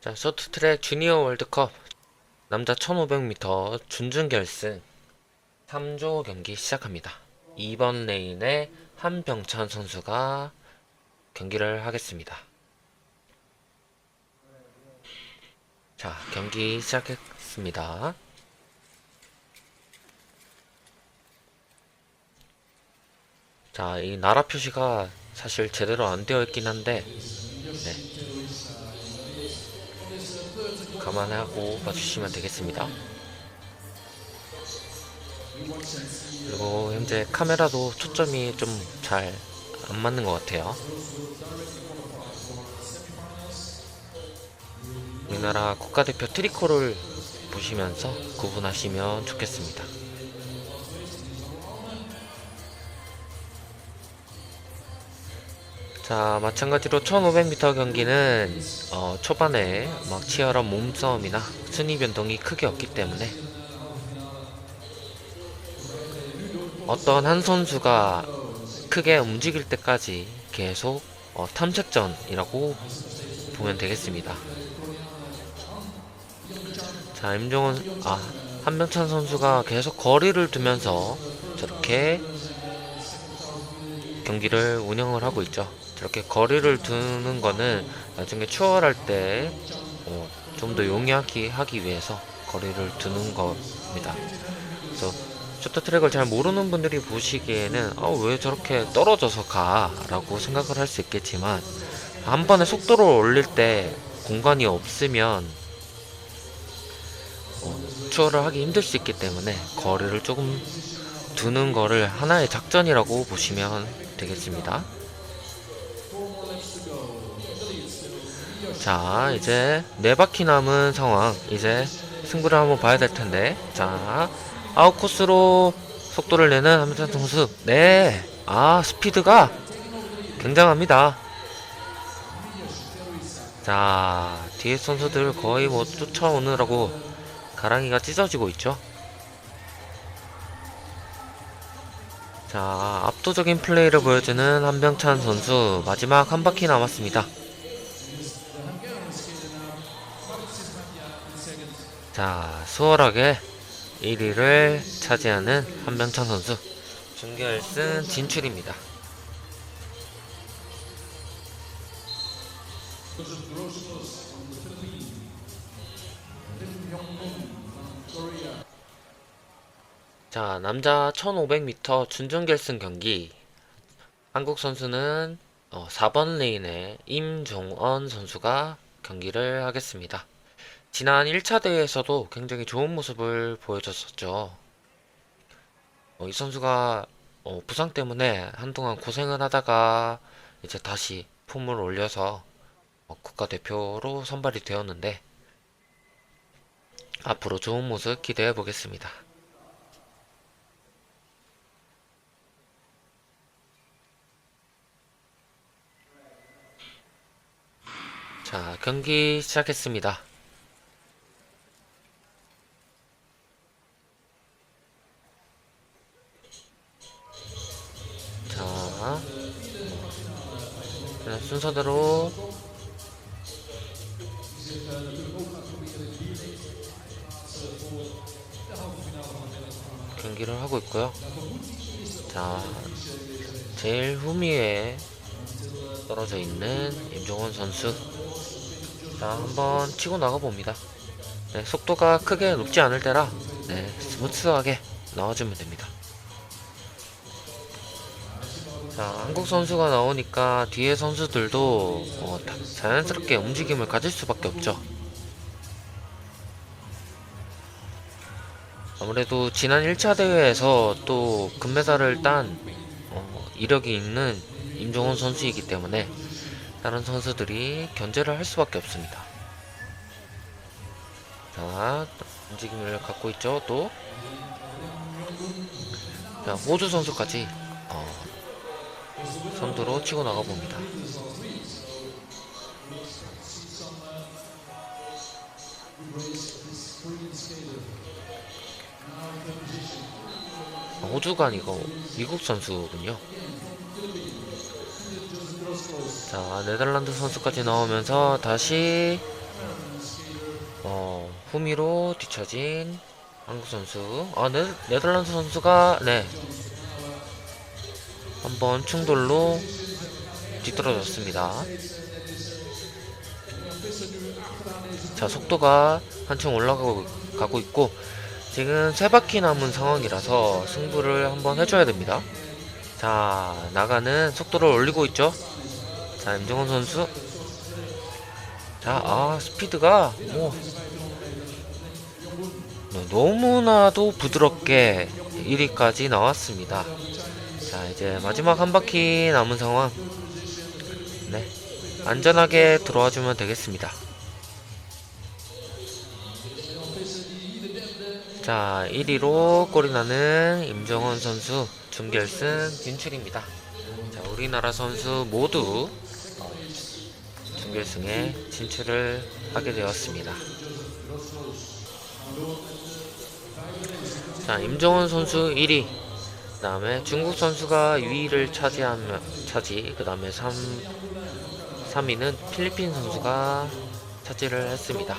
자, 쇼트트랙 주니어 월드컵 남자 1500m 준준결승 3조 경기 시작합니다. 2번 레인에 한병찬 선수가 경기를 하겠습니다. 자, 경기 시작했습니다. 자, 이 나라 표시가 사실 제대로 안 되어 있긴 한데, 네. 감안하고 봐주시면 되겠습니다. 그리고 현재 카메라도 초점이 좀 잘 안 맞는 것 같아요. 우리나라 국가대표 트리코를 보시면서 구분하시면 좋겠습니다. 자, 마찬가지로 1500m 경기는 어, 초반에 막 치열한 몸싸움이나 순위 변동이 크게 없기 때문에 어떤 한 선수가 크게 움직일 때까지 계속 어, 탐색전이라고 보면 되겠습니다. 자, 임종원, 아, 한병찬 선수가 계속 거리를 두면서 저렇게 경기를 운영을 하고 있죠. 저렇게 거리를 두는 거는 나중에 추월할 때 어, 좀더 용이하게 하기 위해서 거리를 두는 겁니다. 그래서 쇼트 트랙을 잘 모르는 분들이 보시기에는 아, 왜 저렇게 떨어져서 가? 라고 생각을 할 수 있겠지만 한 번에 속도를 올릴 때 공간이 없으면 어, 추월을 하기 힘들 수 있기 때문에 거리를 조금 두는 거를 하나의 작전이라고 보시면 되겠습니다. 자, 이제 네 바퀴 남은 상황. 이제 승부를 한번 봐야 될 텐데. 자, 아웃 코스로 속도를 내는 함일턴 선수. 네. 아, 스피드가 굉장합니다. 자, 뒤에 선수들 거의 뭐 쫓아오느라고 가랑이가 찢어지고 있죠. 자, 압도적인 플레이를 보여주는 한병찬 선수. 마지막 한 바퀴 남았습니다. 자, 수월하게 1위를 차지하는 한병찬 선수. 준결승 진출입니다. 자, 남자 1500m 준준결승 경기. 한국 선수는 어, 4번 레인에 임종언 선수가 경기를 하겠습니다. 지난 1차 대회에서도 굉장히 좋은 모습을 보여줬었죠. 어, 이 선수가 어, 부상 때문에 한동안 고생을 하다가 이제 다시 폼을 올려서 어, 국가대표로 선발이 되었는데 앞으로 좋은 모습 기대해 보겠습니다. 자, 경기 시작했습니다. 자, 그냥 순서대로 경기를 하고 있고요. 자, 제일 후미에 떨어져 있는 임종원 선수. 자, 한번 치고 나가 봅니다. 네, 속도가 크게 높지 않을 때라 네, 스무스하게 나와주면 됩니다. 자, 한국 선수가 나오니까 뒤에 선수들도 어, 다 자연스럽게 움직임을 가질 수밖에 없죠. 아무래도 지난 1차 대회에서 또 금메달을 딴 어, 이력이 있는 임종원 선수이기 때문에 다른 선수들이 견제를 할 수밖에 없습니다. 자, 움직임을 갖고 있죠, 또. 자, 호주 선수까지 어, 선두로 치고 나가 봅니다. 아, 호주가 아니고 미국 선수군요. 자, 네덜란드 선수까지 나오면서 다시 후미로 뒤처진 한국 선수. 아, 네, 네덜란드 선수가 네. 한번 충돌로 뒤떨어졌습니다. 자, 속도가 한층 올라가고 가고 있고 지금 세 바퀴 남은 상황이라서 승부를 한번 해줘야 됩니다. 자, 나가는 속도를 올리고 있죠. 자, 임정원 선수. 자, 아, 스피드가 뭐 네, 너무나도 부드럽게 1위까지 나왔습니다. 자, 이제 마지막 한 바퀴 남은 상황. 네. 안전하게 들어와 주면 되겠습니다. 자, 1위로 골이 나는 임정원 선수 준결승 진출입니다. 자, 우리나라 선수 모두 준결승에 진출을 하게 되었습니다. 자, 임정원 선수 1위. 그 다음에 중국 선수가 2위를 차지하며, 차지. 그 다음에 3, 3위는 필리핀 선수가 차지를 했습니다.